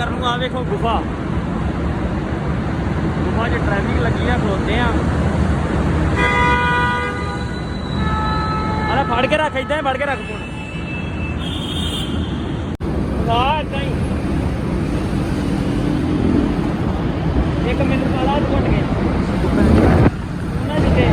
ਕਰਨ ਨੂੰ ਆ ਵੇਖੋ ਗੁਫਾ। ਗੁਫਾ 'ਚ ਟ੍ਰੈਫਿਕ ਲੱਗੀ ਆ, ਖਲੋਤੇ ਆ। ਅਰੇ ਫੜ ਕੇ ਰੱਖ ਇਦਾਂ ਹੀ ਫੜ ਕੇ ਰੱਖ ਫੋਨ ਆ ਇਦਾਂ ਹੀ। ਇੱਕ ਮਿੰਟ ਵਾਲਾ ਟੁੱਟ ਗਏ। ਉਹਨਾਂ ਜਿੱਤੇ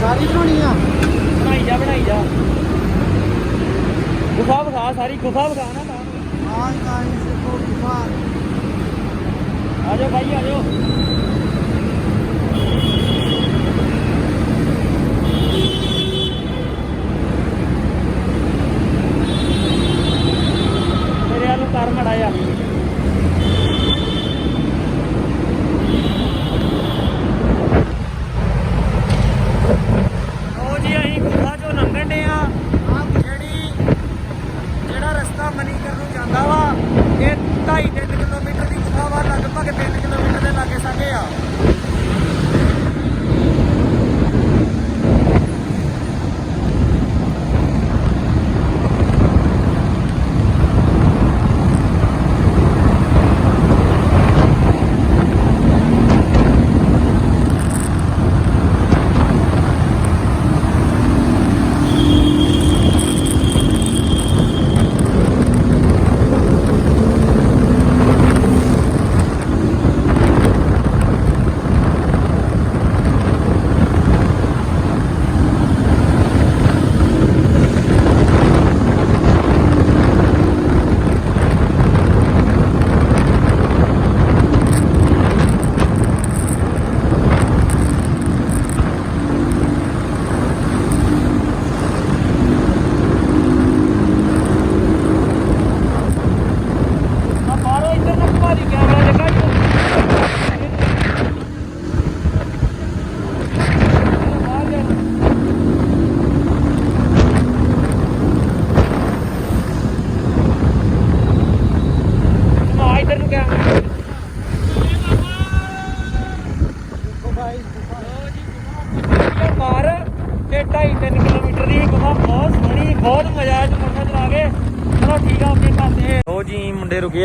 ਸਾਰੀ ਬਣਾਉਣੀ ਆ ਬਣਾਈ ਜਾ ਬਣਾਈ ਜਾ ਗੁਫਾ ਵਿਖਾ ਸਾਰੀ ਗੁਫਾ ਵਿਖਾ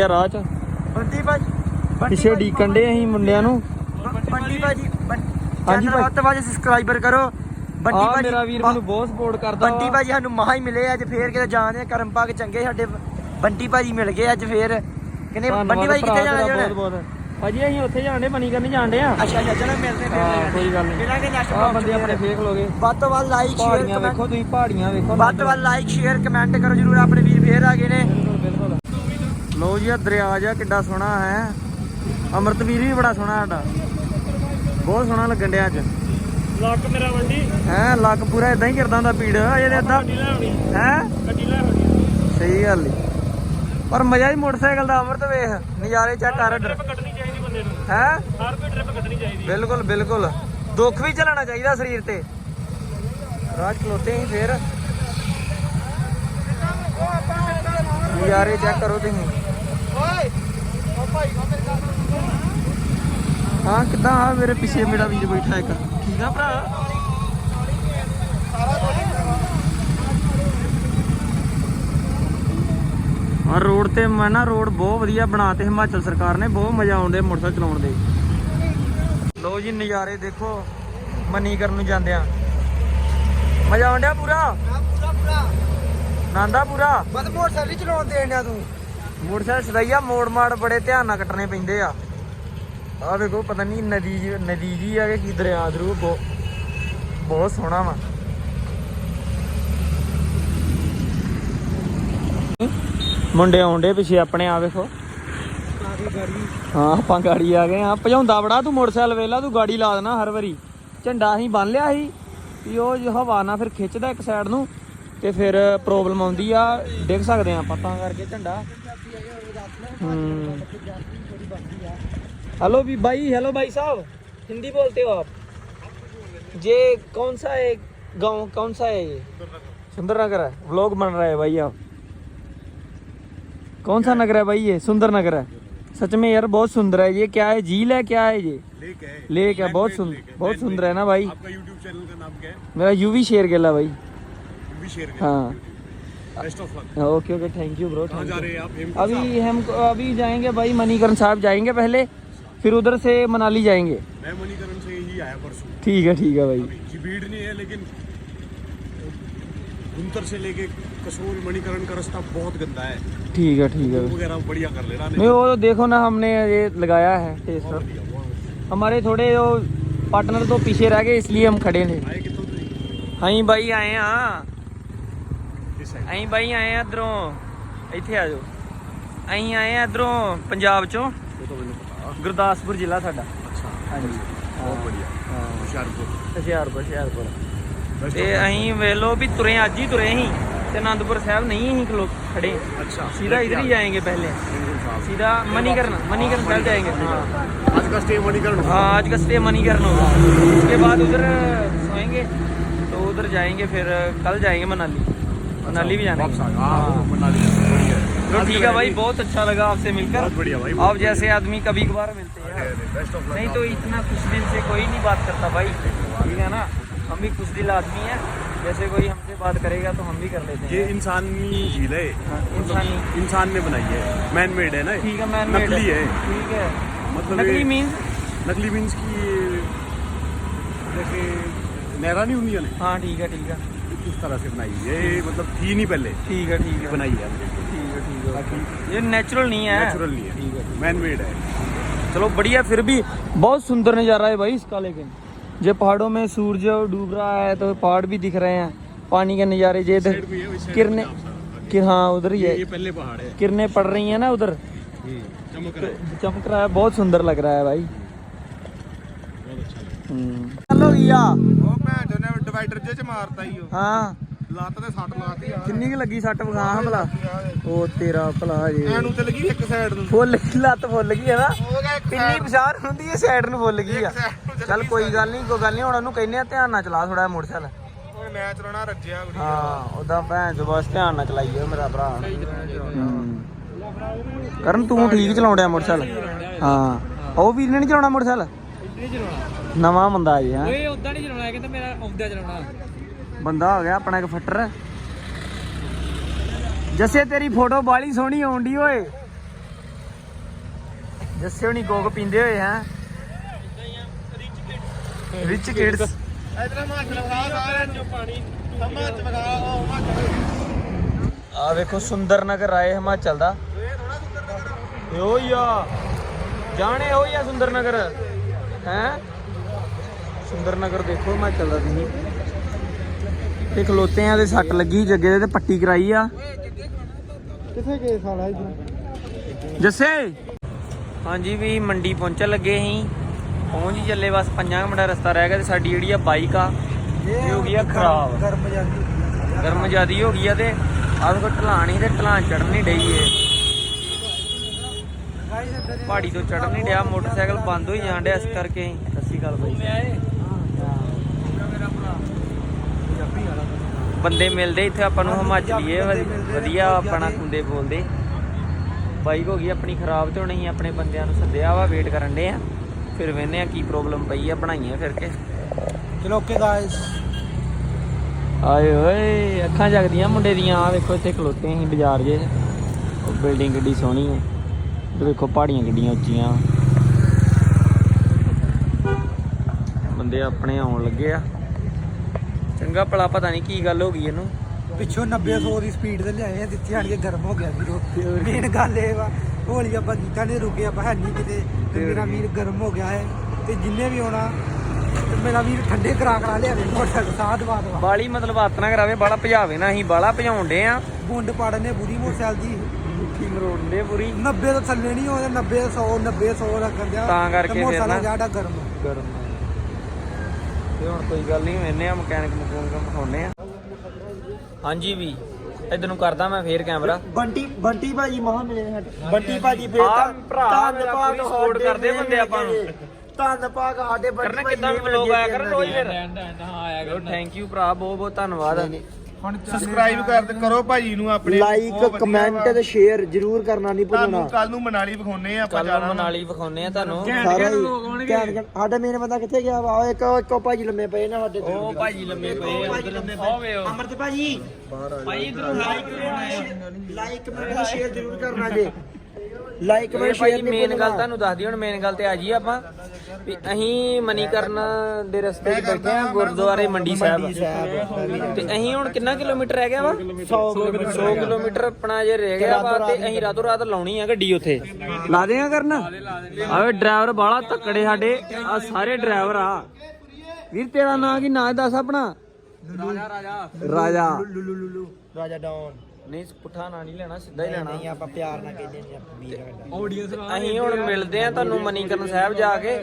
ਮੁੰਡੇ ਰੁਕੇ ਆ ਰਾਹ 'ਚ। ਬੰਟੀ ਭਾਜੀ। ਪਿੱਛੇ ਡੀਕਣ ਦੇ ਅਸੀਂ ਮੁੰਡਿਆਂ ਨੂੰ। ਬੰਟੀ ਭਾਜੀ ਹਾਂਜੀ ਭਾਜੀ। ਵੱਧ ਤੋਂ ਵੱਧ ਸਬਸਕ੍ਰਾਈਬਰ ਕਰੋ। ਬੰਟੀ ਆ ਭਾਜੀ ਮੇਰਾ ਵੀਰ ਮੈਨੂੰ ਬਹੁਤ ਸਪੋਰਟ ਕਰਦਾ। ਬੰਟੀ। ਭਾਜੀ ਸਾਨੂੰ ਮਹਾ ਹੀ ਮਿਲੇ ਅੱਜ ਫੇਰ ਕਿਤੇ ਜਾਣਦੇ ਆ ਕਰਮ ਪਾ ਕੇ ਚੰਗੇ ਸਾਡੇ ਬੰਟੀ ਭਾਜੀ ਮਿਲ ਗਏ ਅੱਜ ਫੇਰ। ਕਹਿੰਦੇ ਬੰਟੀ ਭਾਜੀ ਕਿੱਥੇ ਜਾਣਾ ਤੇਰਾ ਜੀ ਬਹੁਤ ਬਹੁਤ ਭਾਜੀ ਅਸੀਂ ਉੱਥੇ ਜਾਣਦੇ ਬਣੀ ਕਰਨੀ ਜਾਣਦੇ ਆ। ਅੱਛਾ ਅੱਛਾ ਚਲੋ ਮਿਲਦੇ ਫਿਰ। ਹਾਂ ਕੋਈ ਗੱਲ ਨਹੀਂ। ਮਿਲਾਂਗੇ ਨੈਕਸਟ ਆ ਬੰਦੇ ਆਪਣੇ ਫੇਕ ਲੋਗੇ। ਵੱਧ ਤੋਂ ਵੱਧ ਲਾਈਕ ਸ਼ੇਅਰ ਪਹਾੜੀਆਂ ਵੇਖੋ ਕਮੈਂਟ ਤੁਸੀਂ ਪਹਾੜੀਆਂ ਵੇਖੋ। ਵੱਧ ਤੋਂ ਵੱਧ ਲਾਈਕ ਸ਼ੇਅਰ ਕਮੈਂਟ ਕਰੋ ਜਰੂਰ। ਆਪਣੇ ਵੀਰ ਫੇਰ ਆ ਗਏ ਨੇ। ਲੋ ਜੀ ਆ ਦਰਿਆ ਜਿਹਾ ਕਿੱਡਾ ਸੋਹਣਾ ਹੈ। ਅੰਮ੍ਰਿਤਵੀਰ ਵੀ ਬੜਾ ਸੋਹਣਾ ਸਾਡਾ। ਬਹੁਤ ਸੋਹਣਾ ਲੱਗਣ ਡਿਆ ਅੱਜ। ਲੱਕ ਮੇਰਾ ਵੰਡੀ। ਹੈ ਲੱਕ ਪੂਰਾ ਇਦਾਂ ਹੀ ਕਰਦਾ ਹੁੰਦਾ ਪੀੜ ਲੈ ਆਉਣੀ। ਹੈ? ਸਹੀ ਗੱਲ ਈ। ਪਰ ਮਜ਼ਾ ਹੀ ਮੋਟਰਸਾਈਕਲ ਦਾ ਅਮਰਤ ਵੇਖ ਨਜ਼ਾਰੇ ਚੈੱਕ ਕਰ ਟ੍ਰਿਪ ਕੱਟਣੀ ਚਾਹੀਦੀ ਬੰਦੇ ਨੂੰ। ਹੈ? ਹਰ ਕੋਈ ਟ੍ਰਿਪ ਕੱਟਣੀ ਚਾਹੀਦੀ। ਬਿਲਕੁਲ ਬਿਲਕੁਲ। ਦੁੱਖ ਵੀ ਚਲਾਣਾ ਚਾਹੀਦਾ ਸਰੀਰ ਤੇ। ਰਾਜ ਖਲੋਤੇ ਹੀ ਫੇਰ। ਨਜ਼ਾਰੇ ਚੈੱਕ ਕਰੋ ਤੁਸੀਂ ਓਏ ਓ ਭਾਈ ਕੋ ਮੇਰੇ ਗੱਲ ਹਾਂ ਕਿੱਦਾਂ? ਆ ਮੇਰੇ ਪਿੱਛੇ ਮੇਰਾ ਵੀਰ ਬੈਠਾ ਇੱਕ। ਠੀਕ ਆ ਭਰਾ? ਆ ਰੋਡ ਤੇ ਮੈਂ ਨਾ ਰੋਡ ਬਹੁਤ ਵਧੀਆ ਬਣਾਤੇ ਹਿਮਾਚਲ ਸਰਕਾਰ ਨੇ। ਬਹੁਤ ਮਜ਼ਾ ਆਉਂਦੇ ਮੋਟਰਸਾਈਕਲ ਚਲਾਉਣ ਦੇ। ਲੋ ਜੀ ਨਜ਼ਾਰੇ ਦੇਖੋ। ਮਨੀਕਰਨ ਨੂੰ ਜਾਂਦੇ ਆ। ਮਜ਼ਾ ਆਉਂਦਿਆ ਪੂਰਾ? ਪੂਰਾ ਪੂਰਾ। ਨਾਂਦਾ ਪੂਰਾ? ਬਦ ਮੋਟਰਸਾਈਕਲ ਚਲਾਉਣ ਦੇਣ ਡਿਆ ਤੂੰ। ਮੋਟਰਸਾਈਕਲ ਸਦਾਈਆ ਮੋੜ ਮਾੜ ਬੜੇ ਧਿਆਨ ਨਾਲ ਕੱਟਣੇ ਪੈਂਦੇ ਆ। ਆ ਵੇਖੋ, ਪਤਾ ਨਹੀਂ ਨਦੀ ਨਦੀ ਜੀ ਆ ਕਿ ਕੀ ਦਰਿਆ ਦਰੂ ਬਹੁਤ ਸੋਹਣਾ ਵਾ। ਮੁੰਡੇ ਆਉਂਦੇ ਪਿੱਛੇ ਆਪਣੇ ਆ ਵੇਖੋ। ਹਾਂ, ਆਪਾਂ ਗਾੜੀ ਆ ਗਏ ਆ। ਭਜਾਉਂਦਾ ਬੜਾ ਤੂੰ ਮੋਟਰਸਾਈਕਲ, ਵੇਲਾ ਤੂੰ ਗਾੜੀ ਲਾ ਦੇਣਾ ਹਰ ਵਾਰੀ। ਝੰਡਾ ਅਸੀਂ ਬੰਨ ਲਿਆ ਸੀ, ਵੀ ਉਹ ਹਵਾ ਨਾਲ ਫਿਰ ਖਿੱਚਦਾ ਇੱਕ ਸਾਈਡ ਨੂੰ, ਤੇ ਫਿਰ ਪ੍ਰੋਬਲਮ ਆਉਂਦੀ ਆ, ਡਿੱਗ ਸਕਦੇ ਆ ਆਪਾਂ, ਤਾਂ ਕਰਕੇ ਝੰਡਾ। हेलो भी भाई हेलो भाई साहब। हिंदी बोलते हो आप? ये कौन सा है गाँव? कौन सा है ये? सुंदर नगर है। व्लॉग बन रहा है भाई आप कौन सा नगर है भाई ये? सुंदर नगर है। सच में यार बहुत सुंदर है। ये क्या है? झील है? क्या है ये? लेक है। लेक है। बहुत सुंदर बहुत सुंदर है ना भाई। आपका यूट्यूब चैनल का नाम क्या है? मेरा यूवी शेर गेला भाई। भी शेयर हाँ। Best of luck okay okay thank you bro जा रहे हैं आप? अभी हम अभी जाएँगे भाई मनीकरण साहब जाएँगे पहले फिर उधर से मनाली जाएँगे। मैं मनीकरण से ही आया परसों। ठीक है ठीक है भाई। जी भीड़ नहीं है लेकिन उत्तर से लेके कसूर मणिकरण का रास्ता बहुत गंदा है। ठीक है ठीक है। वगैरह बढ़िया कर लेना नहीं तो- वो देखो ना हमने ये लगाया है टेस्टर हमारे थोड़े जो पार्टनर तो पीछे रह गए इसलिए हम खड़े नहीं। हाँ भाई आए हाँ। ਸਾਈਡ ਅਸੀਂ ਬਾਈ ਆਏ ਆ ਇਧਰੋਂ ਇੱਥੇ ਆ ਜਾਓ ਅਸੀਂ ਆਏ ਆ ਇਧਰੋਂ ਪੰਜਾਬ ਚੋਂ ਉਹ ਤਾਂ ਮੈਨੂੰ ਪਤਾ ਗੁਰਦਾਸਪੁਰ ਜ਼ਿਲ੍ਹਾ ਸਾਡਾ ਅੱਛਾ ਹਾਂਜੀ ਬਹੁਤ बढ़िया ਹਾਂ ਹੁਸ਼ਿਆਰਪੁਰ ਹੁਸ਼ਿਆਰਪੁਰ ਹੁਸ਼ਿਆਰਪੁਰ Best ਤੇ of luck। ਅਸੀਂ ਵੇਖ ਲਓ ਵੀ ਤੁਰੇ ਅੱਜ ਹੀ ਤੁਰੇ ਸੀ ਤੇ ਆਨੰਦਪੁਰ ਸਾਹਿਬ ਨਹੀਂ ਅਸੀਂ ਖਲੋ ਖੜੇ अच्छा सीधा इधर ही जाएंगे पहले हेमकुंड साहब सीधा मणिकरण मणिकरण साहब जाएंगे हाँ आज का स्टे मणिकरण होगा। हाँ आज का स्टे मणिकरण होगा उसके बाद उधर सोएंगे तो उधर जाएंगे फिर कल जाएंगे मनाली मनाली भी जाना है। हाँ। मनाली तो ठीक है भाई बहुत अच्छा लगा आपसे मिलकर। बढ़िया भाई, आप जैसे आदमी कभी कभार मिलते हैं नहीं तो इतना कुछ दिन से कोई नहीं बात करता भाई। ठीक है ना? हम भी कुछ दिल आदमी हैं। जैसे कोई हमसे बात करेगा तो हम भी कर लेते हैं। ये इंसानी झील है। हाँ, इंसानी। इंसान ने बनाई है। मैन मेड है ना ठीक है मैन नकली है। ठीक है। मतलब नकली मीन्स नकली मीन्स की जैसे नहरा नहीं होंगी हाँ ठीक है ठीक है। किस तरह से बनाई? ये मतलब थी नहीं पहले। ठीक है ठीक है। बनाई है ये नेचुरल नहीं है। नेचुरल नहीं है। मैन मेड है। चलो बढ़िया फिर भी बहुत सुंदर नज़ारा है भाई इसका लेकिन जब पहाड़ों में सूरज डूब रहा है तो पहाड़ भी दिख रहे हैं पानी के नज़ारे जे इधर किरने कि हाँ उधर ही है। ये पहले पहाड़ है। किरने पड़ रही है ना उधर। हम्म, चमक रहा है। तो चमक रहा है बहुत सुंदर लग रहा है भाई। हेलो अच्छा हम्म। भैया। ਡਿਵਾਈਡਰ ਜੇ ਚ ਮਾਰਤਾ ਹੀ ਉਹ। हाँ ਲੱਤ ਤੇ ਸੱਟ ਲਾਤੀ ਆ। ਕਿੰਨੀ ਕੁ ਲੱਗੀ ਸੱਟ ਹਾਂ ਭਲਾ? ਉਹ ਤੇਰਾ ਭਲਾ ਜੇ। ਐਨੂੰ ਤੇ ਲੱਗੀ ਇੱਕ ਸਾਈਡ ਨੂੰ। ਫੁੱਲ ਗਈ ਲੱਤ ਫੁੱਲ ਗਈ ਹੈ ਨਾ? ਪਿੰਨੀ ਪਛਾਣ ਹੁੰਦੀ ਹੈ ਸਾਈਡ ਨੂੰ ਫੁੱਲ ਗਈ ਆ। ਚੱਲ ਕੋਈ ਗੱਲ ਨਹੀਂ ਕੋਈ ਗੱਲ ਨਹੀਂ ਹੁਣ ਉਹਨੂੰ ਕਹਿੰਦੇ ਆ ਧਿਆਨ ਨਾਲ ਚਲਾ ਥੋੜਾ ਮੋਟਰਸਾਈਕਲ। ਮੈਂ ਚਲਾਉਣਾ ਰੱਜਿਆ ਵੀ ਹਾਂ ਉਦਾਂ ਭੈਣ ਜੋ ਬਸ ਧਿਆਨ ਨਾਲ ਚਲਾਈਓ ਮੇਰਾ ਭਰਾ। ਹੂੰ। ਕਰਨ ਤੂੰ ਠੀਕ ਚਲਾਉਂਦਾ ਮੋਟਰਸਾਈਕਲ? ਹਾਂ। ਉਹ ਵੀਰ ਨੇ ਨਹੀਂ ਚਲਾਉਣਾ ਮੋਟਰਸਾਈਕਲ? ਨਵਾਂ ਬੰਦਾ ਜੀ ਹਾਂ? ਓਏ ਉਦਾਂ ਨਹੀਂ ਚਲਾਉਣਾ ਕਹਿੰਦਾ ਮੇਰਾ ਆਉਂਦਾ ਚਲਾਉਣਾ। ਬੰਦਾ ਹੋ ਗਿਆ ਆਪਣਾ ਇੱਕ ਫੱਟਰ। ਜੱਸੇ ਤੇਰੀ ਫੋਟੋ ਬਾਲੀ ਸੋਹਣੀ ਆਉਂਦੀ ਓਏ। ਜੱਸੇ ਹੁਣੀ ਕੋਕ ਪੀਂਦੇ ਹੋਏ ਹੈ? Rich kids. ਇਧਰ ਸਾਰਿਆਂ ਨੂੰ। ਪਾਣੀ ਉਹ ਆ ਵੇਖੋ ਸੁੰਦਰ ਨਗਰ ਆਏ ਹਿਮਾਚਲ ਦਾ। ਇਹ ਥੋੜਾ ਸੁੰਦਰ ਨਗਰ ਹੀ ਆ ਜਾਣੇ ਇਹੋ ਹੀ ਆ ਸੁੰਦਰ ਨਗਰ ਹੈ? ਸੁੰਦਰ ਨਗਰ ਦੇਖੋ ਹਿਮਾਚਲ ਦਾ ਤੁਸੀਂ। ਤੇ ਖਲੋਤੇ ਆ ਤੇ ਸੱਟ ਲੱਗੀ ਜੱਗੇ ਦੇ ਤੇ ਪੱਟੀ ਕਰਾਈ ਆ। ਕਿੱਥੇ ਗਏ ਸਾਲਾ ਇਧਰ ਜੱਸੇ? ਹਾਂਜੀ ਵੀ ਮੰਡੀ ਪਹੁੰਚਣ ਲੱਗੇ ਸੀ। ਪਹੁੰਚ ਹੀ ਚੱਲੇ ਬਸ ਪੰਜਾਂ ਕੁ ਮਿੰਟ ਦਾ ਰਸਤਾ ਰਹਿ ਗਿਆ ਤੇ ਸਾਡੀ ਜਿਹੜੀ ਆ ਬਾਈਕ ਆ ਇਹ ਹੋ ਗਈ ਆ ਖਰਾਬ। ਗਰਮ ਜਾਂਦੀ ਗਰਮ ਜਿਆਦੀ ਹੋ ਗਈ ਆ ਤੇ ਆਹ ਦੇਖੋ ਢਲਾਣ ਹੀ ਤੇ ਢਲਾਣ ਚੜਨ ਨਹੀਂ ਡਈ ਏ। ਪਹਾੜੀ ਤੋਂ ਚੜਨ ਨਹੀਂ ਡਿਆ ਮੋਟਰਸਾਈਕਲ ਬੰਦ ਹੋਈ ਜਾਣ ਡਿਆ ਇਸ ਕਰਕੇ। ਸ਼੍ਰੀ ਅਕਾਲ ਬਾਈ। ਬੰਦੇ ਮਿਲਦੇ ਇੱਥੇ ਆਪਾਂ ਨੂੰ ਹਿਮਾਚਲੀਏ ਵਧ- ਵਧੀਆ ਆਪਣਾ ਹੁੰਦੇ ਬੋਲਦੇ। ਬਾਈਕ ਹੋ ਗਈ ਆਪਣੀ ਖਰਾਬ ਤੇ ਹੁਣ ਆਪਣੇ ਬੰਦਿਆਂ ਨੂੰ ਸੱਦਿਆ ਵਾ ਵੇਟ ਕਰਨ ਦੇ ਆ। ਫਿਰ ਵੇਖਨੇ ਆ ਕੀ ਪ੍ਰੋਬਲਮ ਪਈ ਆ ਬਣਾਈਏ ਫਿਰ ਕੇ। ਚਲੋ ਓਕੇ ਗਾਇਸ ਆਏ ਓਏ ਅੱਖਾਂ ਜਗਦੀਆਂ ਮੁੰਡੇ ਦੀਆਂ ਆ ਵੇਖੋ ਇੱਥੇ ਖਲੋਤੇ ਅਸੀਂ ਬਾਜ਼ਾਰ ਜੇ। ਉਹ ਬਿਲਡਿੰਗ ਕਿੱਡੀ ਸੋਹਣੀ ਹੈ ਤੇ ਵੇਖੋ ਪਹਾੜੀਆਂ ਕਿੱਡੀਆਂ ਉੱਚੀਆਂ। ਬੰਦੇ ਆਪਣੇ ਆਉਣ ਲੱਗੇ ਆ। ਚੰਗਾ ਭਲਾ ਪਤਾ ਨਹੀਂ ਕੀ ਗੱਲ ਹੋ ਗਈ ਇਹਨੂੰ। ਪਿੱਛੋਂ 90 100 ਦੀ ਸਪੀਡ ਤੇ ਲਿਆਏ ਆ ਦਿੱਤੀ ਆਣ ਕੇ ਗਰਮ ਹੋ ਗਿਆ ਵੀਰੋ ਮੇਨ ਗੱਲ ਇਹ ਵਾ ਹੌਲੀ ਆਪਾਂ ਕੀਤਾ ਨੇ ਰੁਕੇ ਆਪਾਂ ਹੈ ਨਹੀਂ ਕਿਤੇ। ਤੇ ਮੇਰਾ ਵੀਰ ਗਰਮ ਹੋ ਗਿਆ ਹੈ। ਤੇ ਜਿੰਨੇ ਵੀ ਆਉਣਾ ਮੇਰਾ ਵੀਰ ਠੰਡੇ ਕਰਾ ਕਰਾ ਲਿਆਵੇ ਮੋਟਰਸਾਈਕਲ ਸਾਹ ਦਵਾ ਦਵਾ ਬਾਲੀ ਮਤਲਬ ਹੱਥ ਨਾ ਕਰਾਵੇ ਬਾਲਾ ਭਜਾਵੇ ਨਾ ਅਸੀਂ ਬਾਲਾ ਭਜਾਉਣ ਡੇ ਆ। ਬੁੰਡ ਪਾੜਨ ਬੁਰੀ ਮੋਟਰਸਾਈਕਲ ਦੀ। ਮੁੱਠੀ ਮਰੋੜਨ ਪੂਰੀ 90 ਤੋਂ ਥੱਲੇ ਨਹੀਂ ਹੋਦੇ 90 100 90 100 ਲੱਗਣ ਦਿਆ। ਤਾਂ ਕਰਕੇ ਫਿਰ ਨਾ- ਜ਼ਿਆਦਾ ਗਰਮ। ਗਰਮ ਤੇ ਹੁਣ ਕੋਈ ਗੱਲ ਨਹੀਂ ਮੈਨੇ ਆ ਮਕੈਨਿਕ ਮਕੂਨਿਕ ਵਿਖਾਉਣੇ ਆ ਹਾਂਜੀ ਵੀ ਇਧਰ ਨੂੰ ਕਰਦਾ ਮੈਂ ਫੇਰ ਕੈਮਰਾ। ਬੰਟੀ ਬੰਟੀ ਭਾਜੀ ਮਹਾ ਮਿਲੇ ਨੇ ਸਾਡੇ। ਬੰਟੀ ਭਾਜੀ ਫੇਰ ਤਾਂ ਭਰਾ ਧੰਨ ਮੇਰਾ ਪੂਰੀ ਸਾਡੇ ਕਰਦੇ ਬੰਦੇ ਆਪਾਂ ਨੂੰ। ਧੰਨ ਭਾਗ ਸਾਡੇ ਬੰਟੀ ਕਰਨਾ ਭਾਜੀ ਕਿੱਦਾਂ ਵੀ ਨੇ ਬਲੌਗ ਆਇਆ ਕਰਨ ਰੋਜ਼ ਫਿਰ। ਹਾਂ ਆਇਆ ਕਰੋ ਥੈਂਕ ਯੂ ਭਰਾ ਬਹੁਤ ਬਹੁਤ ਧੰਨਵਾਦ ਸਬਸਕ੍ਰਾਈਬ ਕਰ ਕਰੋ ਭਾਜੀ ਨੂੰ ਆਪਣੇ। Like comment. ਤੇ ਸ਼ੇਅਰ ਜਰੂਰ ਕਰਨਾ ਨਹੀਂ ਭੁੱਲਣਾ। ਕੱਲ ਨੂੰ ਮਨਾਲੀ ਵਿਖਾਉਨੇ ਆ ਆਪਾਂ ਕੱਲ। ਮਨਾਲੀ ਵਿਖਾਉਨੇ ਆ ਤੁਹਾਨੂੰ। ਸਾਰਾ ਹੀ ਸਾਡਾ ਮੇਨ ਬੰਦਾ ਕਿੱਥੇ ਗਿਆ ਵਾ? ਇੱਕ ਇੱਕੋ ਭਾਜੀ ਲੰਮੇ ਪਏ ਨੇ ਸਾਡੇ ਉਹ ਭਾਜੀ ਲੰਮੇ ਪਏ ਆ। ਉਧਰ ਆਵੇ ਉਹ ਅਮਰਤ ਭਾਜੀ। ਭਾਈ ਇਧਰ ਲਾਈਕ ਕਮੈਂਟ ਸ਼ੇਅਰ ਜਰੂਰ ਕਰਨਾ ਜੇ। ਲਾਈਕ ਕਮੈਂਟ ਸ਼ੇਅਰ ਮੇਨ ਗੱਲ ਤੁਹਾਨੂੰ ਦੱਸਦੀ ਹੁਣ ਮੇਨ ਗੱਲ ਤੇ ਆ ਜੀ ਆਪਾਂ ਵੀ ਅਸੀਂ ਮਨੀਕਰਨ ਦੇ ਰਸਤੇ 'ਚ ਬੈਠੇ ਆ ਗੁਰਦੁਆਰੇ ਮੰਡੀ ਸਾਹਿਬ। ਤੇ ਅਸੀਂ ਹੁਣ ਕਿੰਨਾ ਕਿਲੋਮੀਟਰ ਰਹਿ ਗਿਆ ਵਾ? 100 100 ਕਿਲੋਮੀਟਰ ਆਪਣਾ ਜੇ ਰਹਿ ਗਿਆ ਵਾ ਤੇ ਅਸੀਂ ਰਾਤੋਂ ਰਾਤ ਲਾਉਣੀ ਆ ਗੱਡੀ ਉੱਥੇ। ਲਾ ਦੇਗਾ ਕਰਨਾ? ਆਵੇ ਡਰਾਈਵਰ ਬਾਲਾ ਤੱਕੜੇ ਸਾਡੇ ਆ ਸਾਰੇ ਡਰਾਈਵਰ ਆ। ਵੀਰ ਤੇਰਾ ਨਾਂ ਕੀ? ਨਾਂ ਦੱਸ ਆਪਣਾ? ਰਾਜਾ ਰਾਜਾ। ਰਾਜਾ। ਰਾਜਾ ਡਾਉਨ। ਨਹੀਂ ਪੁੱਠਾ ਨਾਂ ਨਹੀਂ ਲੈਣਾ ਸਿੱਧਾ ਹੀ ਲੈਣਾ। ਨਹੀਂ ਆਪਾਂ ਪਿਆਰ ਨਾਲ ਕਹਿੰਦੇ ਨੇ ਆਪਾਂ ਵੀਰ ਸਾਡਾ ਅਸੀਂ ਹੁਣ ਮਿਲਦੇ ਆ ਤੁਹਾਨੂੰ ਮਨੀਕਰਨ ਸਾਹਿਬ ਜਾ ਕੇ।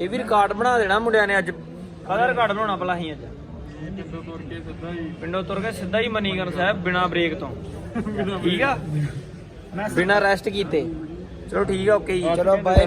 ਇਹ ਵੀ ਰਿਕਾਰਡ ਬਣਾ ਦੇਣਾ ਮੁੰਡਿਆਂ ਨੇ ਅੱਜ। ਕਾਹਦਾ ਰਿਕਾਰਡ ਬਣਾਉਣਾ ਭਲਾ ਅਸੀਂ ਅੱਜ। ਪਿੰਡੋਂ ਤੁਰ ਕੇ ਸਿੱਧਾ ਹੀ ਮਨੀਕਰਨ ਸਾਹਿਬ ਬਿਨਾ ਬ੍ਰੇਕ ਤੋਂ। ਠੀਕ ਆ? ਬਿਨਾ ਰੈਸਟ ਕੀਤੇ। ਚਲੋ ਠੀਕ ਆ ਓਕੇ ਜੀ। ਚਲੋ ਬਾਏ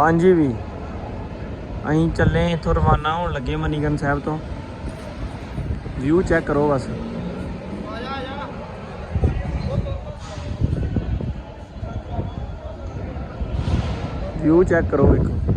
ਹਾਂਜੀ ਵੀ। ਅਸੀਂ ਚੱਲੇ ਇੱਥੋਂ ਰਵਾਨਾ ਹੋਣ ਲੱਗੇ ਮਨੀਕਰਨ ਸਾਹਿਬ ਤੋਂ। ਵਿਊ ਚੈੱਕ ਕਰੋ ਬਸ। ਵਿਊ ਚੈੱਕ ਕਰੋ ਵੇਖੋ।